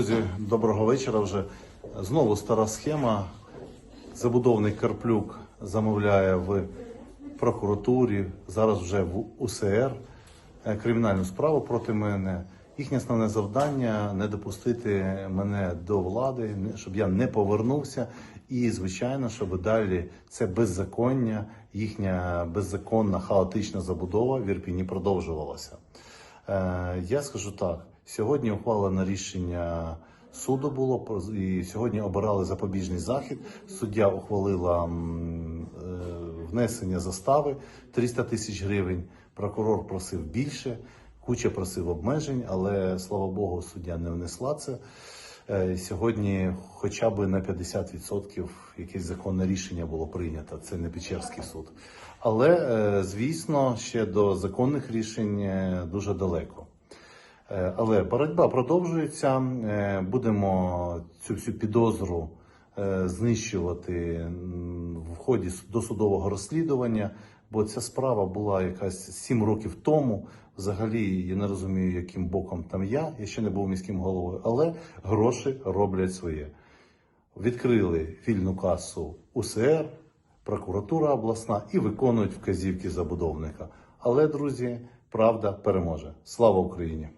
Друзі, доброго вечора. Вже знову стара схема. Забудовник Карплюк замовляє в прокуратурі, зараз вже в УСР е, кримінальну справу проти мене. Їхнє основне завдання не допустити мене до влади, щоб я не повернувся. І, звичайно, щоб далі це беззаконня, їхня беззаконна хаотична забудова в Ірпіні продовжувалася. Е, Я скажу так: сьогодні ухвалено рішення суду було і сьогодні обирали запобіжний захід. Суддя ухвалила е, внесення застави 300 тисяч гривень. Прокурор просив більше, куча просив обмежень, але слава Богу, суддя не внесла це. Е, Сьогодні хоча б на 50% якесь законне рішення було прийнято. Це не Печерський суд. Але, е, звісно, ще до законних рішень е, дуже далеко. Але боротьба продовжується. Будемо цю всю підозру знищувати в ході досудового розслідування, бо ця справа була якась сім років тому. Взагалі я не розумію, яким боком там я. Я ще не був міським головою, але гроші роблять своє. Відкрили вільну касу УСР, прокуратура обласна і виконують вказівки забудовника. Але, друзі, правда переможе. Слава Україні!